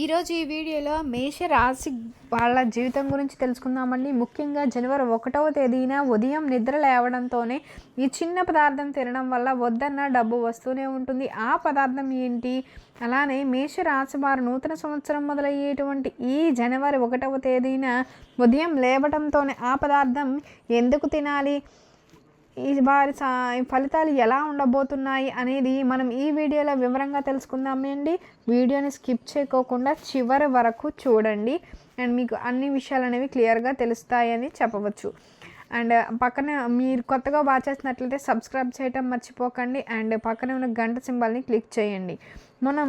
ఈరోజు ఈ వీడియోలో మేష రాశి వాళ్ళ జీవితం గురించి తెలుసుకుందామండి. ముఖ్యంగా జనవరి ఒకటవ తేదీన ఉదయం నిద్ర లేవడంతోనే ఈ చిన్న పదార్థం తినడం వల్ల వద్దన్న డబ్బు వస్తూనే ఉంటుంది. ఆ పదార్థం ఏంటి? అలానే మేష రాశి వారు నూతన సంవత్సరం మొదలయ్యేటువంటి ఈ జనవరి ఒకటవ తేదీన ఉదయం లేవడంతోనే ఆ పదార్థం ఎందుకు తినాలి? ఈ వారి సా ఫలితాలు ఎలా ఉండబోతున్నాయి అనేది మనం ఈ వీడియోలో వివరంగా తెలుసుకుందామండి వీడియోని స్కిప్ చేయకోకుండా చివరి వరకు చూడండి. అండ్ మీకు అన్ని విషయాలు అనేవి క్లియర్గా తెలుస్తాయని చెప్పవచ్చు. అండ్ పక్కన మీరు కొత్తగా వాచ్ చేసినట్లయితే సబ్స్క్రైబ్ చేయటం మర్చిపోకండి. అండ్ పక్కనే ఉన్న గంట సింబల్ని క్లిక్ చేయండి. మనం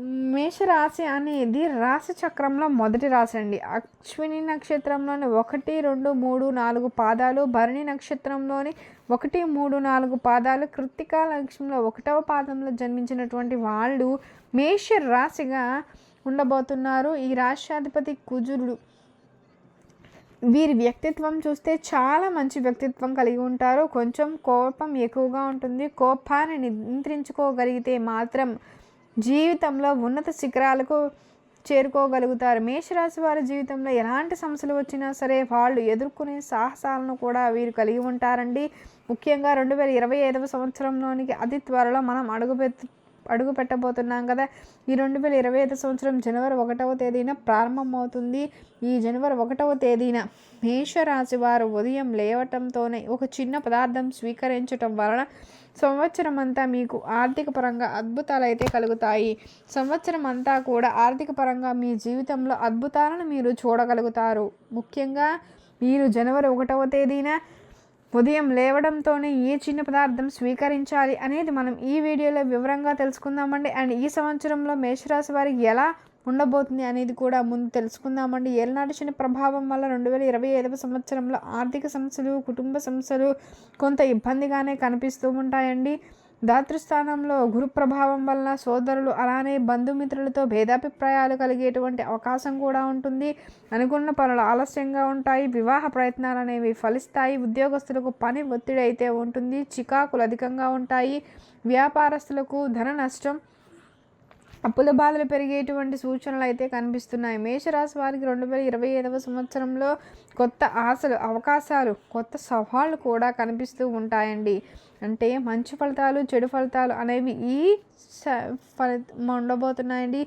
మేషరాశి అనేది రాశి చక్రంలో మొదటి రాశి అండి. అశ్విని నక్షత్రంలోని ఒకటి రెండు మూడు నాలుగు పాదాలు భరణి నక్షత్రంలోని ఒకటి మూడు నాలుగు పాదాలు కృత్తికా లక్ష్యంలో ఒకటవ పాదంలో జన్మించినటువంటి వాళ్ళు మేష రాశిగా ఉండబోతున్నారు. ఈ రాష్ట్రాధిపతి కుజుడు. వీరి వ్యక్తిత్వం చూస్తే చాలా మంచి వ్యక్తిత్వం కలిగి ఉంటారు. కొంచెం కోపం ఎక్కువగా ఉంటుంది. కోపాన్ని నియంత్రించుకోగలిగితే మాత్రం జీవితంలో ఉన్నత శిఖరాలకు చేరుకోగలుగుతారు. మేషరాశి వారి జీవితంలో ఎలాంటి సమస్యలు వచ్చినా సరే వాళ్ళు ఎదుర్కొనే సాహసాలను కూడా వీరు కలిగి ఉంటారండి. ముఖ్యంగా రెండు వేల ఇరవై ఐదవ సంవత్సరంలోనికి అతి త్వరలో మనం అడుగుపెట్టు అడుగు పెట్టబోతున్నాం కదా. ఈ రెండు వేల ఇరవై ఐదు సంవత్సరం జనవరి ఒకటవ తేదీన ప్రారంభమవుతుంది. ఈ జనవరి ఒకటవ తేదీన మేషరాశి వారు ఉదయం లేవటంతోనే ఒక చిన్న పదార్థం స్వీకరించటం వలన సంవత్సరం అంతా మీకు ఆర్థిక పరంగా అద్భుతాలు అయితే కలుగుతాయి. సంవత్సరం అంతా కూడా ఆర్థిక పరంగా మీ జీవితంలో అద్భుతాలను మీరు చూడగలుగుతారు. ముఖ్యంగా మీరు జనవరి ఒకటవ తేదీన ఉదయం లేవడంతోనే ఏ చిన్న పదార్థం స్వీకరించాలి అనేది మనం ఈ వీడియోలో వివరంగా తెలుసుకుందామండి. అండ్ ఈ సంవత్సరంలో మేషరాశి వారికి ఎలా ఉండబోతుంది అనేది కూడా ముందు తెలుసుకుందామండి. ఏలనాటి ప్రభావం వల్ల రెండు వేల ఇరవై ఐదవ సంవత్సరంలో ఆర్థిక సమస్యలు కుటుంబ సమస్యలు కొంత ఇబ్బందిగానే కనిపిస్తూ ఉంటాయండి. దాతృస్థానంలో గురు ప్రభావం వలన సోదరులు అలానే బంధుమిత్రులతో భేదాభిప్రాయాలు కలిగేటువంటి అవకాశం కూడా ఉంటుంది. అనుకున్న పనులు ఆలస్యంగా ఉంటాయి. వివాహ ప్రయత్నాలు అనేవి ఫలిస్తాయి. ఉద్యోగస్తులకు పని ఒత్తిడి అయితే ఉంటుంది. చికాకులు అధికంగా ఉంటాయి. వ్యాపారస్తులకు ధన నష్టం అప్పుల బాధలు పెరిగేటువంటి సూచనలు అయితే కనిపిస్తున్నాయి. మేషరాశి వారికి రెండు వేల ఇరవై ఐదవ సంవత్సరంలో కొత్త ఆశలు అవకాశాలు కొత్త సవాళ్ళు కూడా కనిపిస్తూ ఉంటాయండి. అంటే మంచి ఫలితాలు చెడు ఫలితాలు అనేవి ఈ ఫలితం ఉండబోతున్నాయండి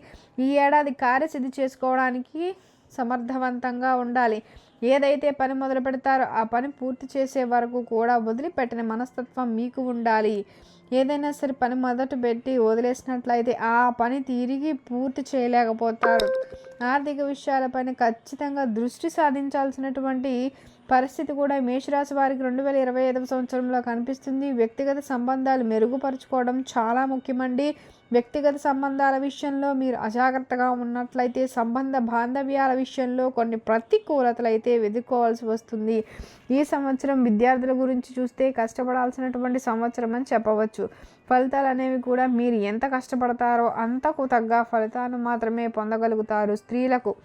ఈ ఏడాది కార్యసిద్ధి చేసుకోవడానికి సమర్థవంతంగా ఉండాలి. ఏదైతే పని మొదలు పెడతారో ఆ పని పూర్తి చేసే వరకు కూడా వదిలిపెట్టిన మనస్తత్వం మీకు ఉండాలి. ఏదైనా సరే పని మొదట పెట్టి వదిలేసినట్లయితే ఆ పని తిరిగి పూర్తి చేయలేకపోతారు. ఆర్థిక విషయాలపైన ఖచ్చితంగా దృష్టి సాధించాల్సినటువంటి పరిస్థితి కూడా మేషరాశి వారికి రెండు వేల ఇరవై ఐదవ సంవత్సరంలో కనిపిస్తుంది. వ్యక్తిగత సంబంధాలు మెరుగుపరుచుకోవడం చాలా ముఖ్యమండి. వ్యక్తిగత సంబంధాల విషయంలో మీరు అజాగ్రత్తగా ఉన్నట్లయితే సంబంధ బాంధవ్యాల విషయంలో కొన్ని ప్రతికూలతలు అయితే వెతుక్కోవాల్సి వస్తుంది. ఈ సంవత్సరం విద్యార్థుల గురించి చూస్తే కష్టపడాల్సినటువంటి సంవత్సరం అని చెప్పవచ్చు. ఫలితాలు అనేవి కూడా మీరు ఎంత కష్టపడతారో అంతకు తగ్గ ఫలితాలను మాత్రమే పొందగలుగుతారు స్త్రీలకు.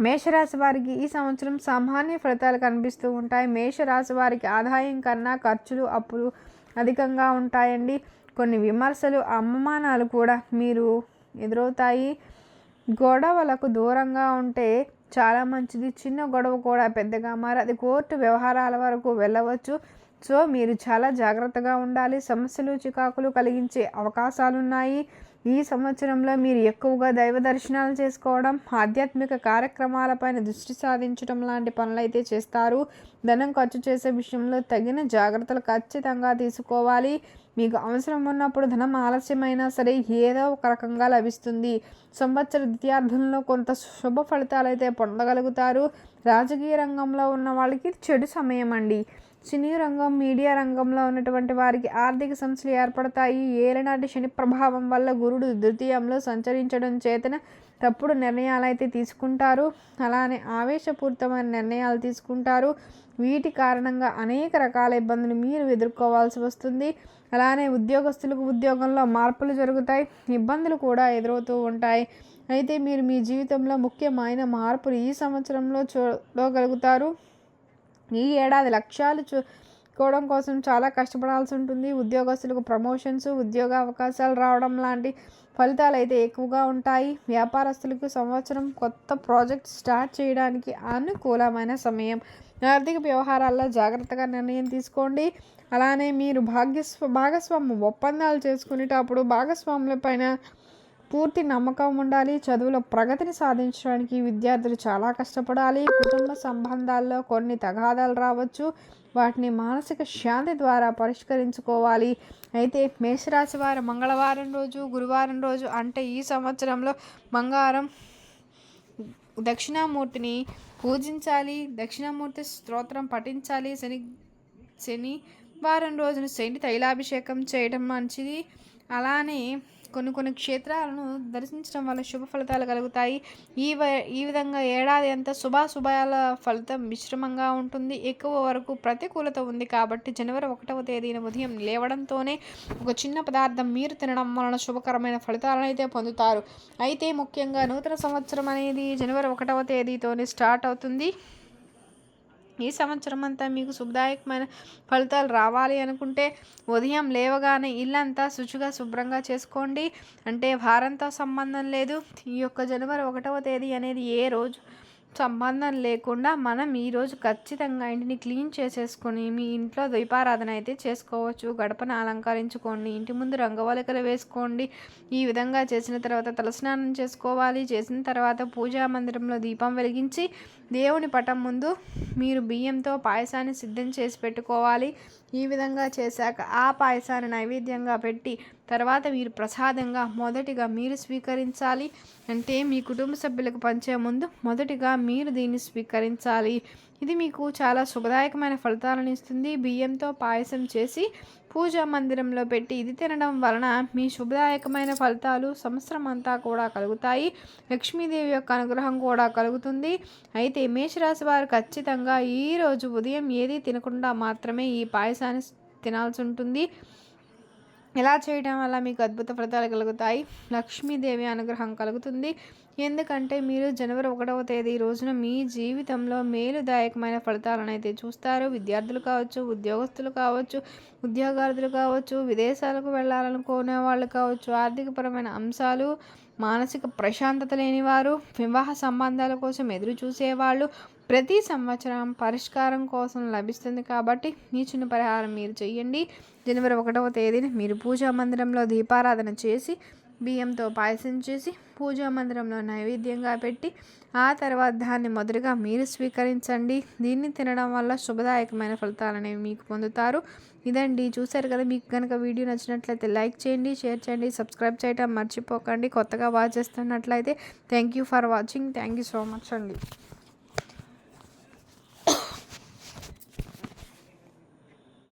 మేషరాశి వారికి ఈ సంవత్సరం సామాన్య ఫలితాలు కనిపిస్తూ ఉంటాయి. మేషరాశి వారికి ఆదాయం కన్నా ఖర్చులు అప్పులు అధికంగా ఉంటాయండి. కొన్ని విమర్శలు అవమానాలు కూడా మీరు ఎదురవుతాయి. గొడవలకు దూరంగా ఉంటే చాలా మంచిది. చిన్న గొడవ కూడా పెద్దగా మారి అది కోర్టు వ్యవహారాల వరకు వెళ్ళవచ్చు. సో మీరు చాలా జాగ్రత్తగా ఉండాలి. సమస్యలు చికాకులు కలిగించే అవకాశాలున్నాయి. ఈ సంవత్సరంలో మీరు ఎక్కువగా దైవ దర్శనాలు చేసుకోవడం ఆధ్యాత్మిక కార్యక్రమాలపైన దృష్టి సాధించడం లాంటి పనులు అయితే చేస్తారు. ధనం ఖర్చు చేసే విషయంలో తగిన జాగ్రత్తలు ఖచ్చితంగా తీసుకోవాలి. మీకు అవసరం ఉన్నప్పుడు ధనం ఆలస్యమైనా సరే ఏదో ఒక రకంగా లభిస్తుంది. సంవత్సర ద్వితీయార్థంలో కొంత శుభ ఫలితాలు అయితే పొందగలుగుతారు. రాజకీయ రంగంలో ఉన్న వాళ్ళకి చెడు సమయం అండి సినీ రంగం మీడియా రంగంలో ఉన్నటువంటి వారికి ఆర్థిక సమస్యలు ఏర్పడతాయి. ఏలనాటి శని ప్రభావం వల్ల గురుడు ద్వితీయంలో సంచరించడం చేతన తప్పుడు నిర్ణయాలు అయితే తీసుకుంటారు. అలానే ఆవేశపూరితమైన నిర్ణయాలు తీసుకుంటారు. వీటి కారణంగా అనేక రకాల ఇబ్బందులు మీరు ఎదుర్కోవాల్సి వస్తుంది. అలానే ఉద్యోగస్తులకు ఉద్యోగంలో మార్పులు జరుగుతాయి. ఇబ్బందులు కూడా ఎదురవుతూ ఉంటాయి. అయితే మీరు మీ జీవితంలో ముఖ్యమైన మార్పులు ఈ సంవత్సరంలో చూడగలుగుతారు. ఈ ఏడాది లక్ష్యాలు చూకోవడం కోసం చాలా కష్టపడాల్సి ఉంటుంది. ఉద్యోగస్తులకు ప్రమోషన్స్ ఉద్యోగ అవకాశాలు రావడం లాంటి ఫలితాలు అయితే ఎక్కువగా ఉంటాయి. వ్యాపారస్తులకు సంవత్సరం కొత్త ప్రాజెక్ట్ స్టార్ట్ చేయడానికి అనుకూలమైన సమయం. ఆర్థిక వ్యవహారాల్లో జాగ్రత్తగా నిర్ణయం తీసుకోండి. అలానే మీరు భాగ్యస్వ భాగస్వామ్య ఒప్పందాలు చేసుకునేటప్పుడు భాగస్వాముల పైన పూర్తి నమ్మకం ఉండాలి చదువులో ప్రగతిని సాధించడానికి విద్యార్థులు చాలా కష్టపడాలి. కుటుంబ సంబంధాల్లో కొన్ని తగాదాలు రావచ్చు. వాటిని మానసిక శాంతి ద్వారా పరిష్కరించుకోవాలి. అయితే మేషరాశి వారు మంగళవారం రోజు గురువారం రోజు అంటే ఈ సంవత్సరంలో బంగారం దక్షిణామూర్తిని పూజించాలి. దక్షిణామూర్తి స్తోత్రం పఠించాలి. శని శని వారం రోజున శని తైలాభిషేకం చేయడం మంచిది. అలానే కొన్ని కొన్ని క్షేత్రాలను దర్శించడం వల్ల శుభ ఫలితాలు కలుగుతాయి. ఈ ఈ విధంగా ఏడాది అంతా శుభాశుభాల ఫలితం మిశ్రమంగా ఉంటుంది. ఎక్కువ వరకు ప్రతికూలత ఉంది కాబట్టి జనవరి ఒకటవ తేదీన ఉదయం లేవడంతోనే ఒక చిన్న పదార్థం మీరు తినడం వలన శుభకరమైన ఫలితాలను అయితే పొందుతారు. అయితే ముఖ్యంగా నూతన సంవత్సరం అనేది జనవరి ఒకటవ తేదీతోనే స్టార్ట్ అవుతుంది. ఈ సంవత్సరం అంతా మీకు శుభదాయకమైన ఫలితాలు రావాలి అనుకుంటే ఉదయం లేవగానే ఇల్లంతా శుచిగా శుభ్రంగా చేసుకోండి. అంటే వారంతో సంబంధం లేదు. ఈ యొక్క జనవరి ఒకటవ తేదీ అనేది ఏ రోజు? సంబంధం లేకుండా మనం ఈరోజు ఖచ్చితంగా ఇంటిని క్లీన్ చేసేసుకొని మీ ఇంట్లో ద్వీపారాధన అయితే చేసుకోవచ్చు. గడపను అలంకరించుకోండి. ఇంటి ముందు రంగవలికలు వేసుకోండి. ఈ విధంగా చేసిన తర్వాత తలస్నానం చేసుకోవాలి. చేసిన తర్వాత పూజా మందిరంలో దీపం వెలిగించి దేవుని పటం ముందు మీరు బియ్యంతో పాయసాన్ని సిద్ధం చేసి పెట్టుకోవాలి. ఈ విధంగా చేశాక ఆ పాయసాన్ని నైవేద్యంగా పెట్టి తర్వాత మీరు ప్రసాదంగా మొదటిగా మీరు స్వీకరించాలి అంటే మీ కుటుంబ సభ్యులకు పంచే ముందు మొదటిగా మీరు దీన్ని స్వీకరించాలి. ఇది మీకు చాలా శుభదాయకమైన ఫలితాలను ఇస్తుంది. బియ్యంతో పాయసం చేసి పూజా మందిరంలో పెట్టి ఇది తినడం వలన మీ శుభదాయకమైన ఫలితాలు సంవత్సరం అంతా కూడా కలుగుతాయి. లక్ష్మీదేవి యొక్క అనుగ్రహం కూడా కలుగుతుంది. అయితే మేషరాశి వారు ఖచ్చితంగా ఈరోజు ఉదయం ఏది తినకుండా మాత్రమే ఈ పాయసాన్ని తినాల్సి ఉంటుంది. ఇలా చేయడం వల్ల మీకు అద్భుత ఫలితాలు కలుగుతాయి? లక్ష్మీదేవి అనుగ్రహం కలుగుతుంది. ఎందుకంటే మీరు జనవరి ఒకటవ తేదీ రోజున మీ జీవితంలో మేలుదాయకమైన ఫలితాలను అయితే చూస్తారు. విద్యార్థులు కావచ్చు ఉద్యోగస్తులు కావచ్చు ఉద్యోగార్థులు కావచ్చు విదేశాలకు వెళ్ళాలనుకునే వాళ్ళు కావచ్చు ఆర్థికపరమైన అంశాలు మానసిక ప్రశాంతత లేనివారు వివాహ సంబంధాల కోసం ఎదురు చూసేవాళ్ళు ప్రతి సంవత్సరం పరిష్కారం కోసం లభిస్తుంది కాబట్టి మీ చిన్న పరిహారం మీరు చేయండి జనవరి ఒకటవ తేదీన మీరు పూజా మందిరంలో దీపారాధన చేసి బియ్యంతో పాయసం చేసి పూజా మందిరంలో నైవేద్యంగా పెట్టి ఆ తర్వాత దాన్ని మొదటిగా మీరు స్వీకరించండి. దీన్ని తినడం వల్ల శుభదాయకమైన ఫలితాలనేవి మీకు పొందుతారు. ఇదండి. చూశారు కదా మీకు కనుక వీడియో నచ్చినట్లయితే లైక్ చేయండి షేర్ చేయండి సబ్స్క్రైబ్ చేయడం మర్చిపోకండి. కొత్తగా వాచ్ చేస్తున్నట్లయితే thank you for watching. Thank you so much అండి.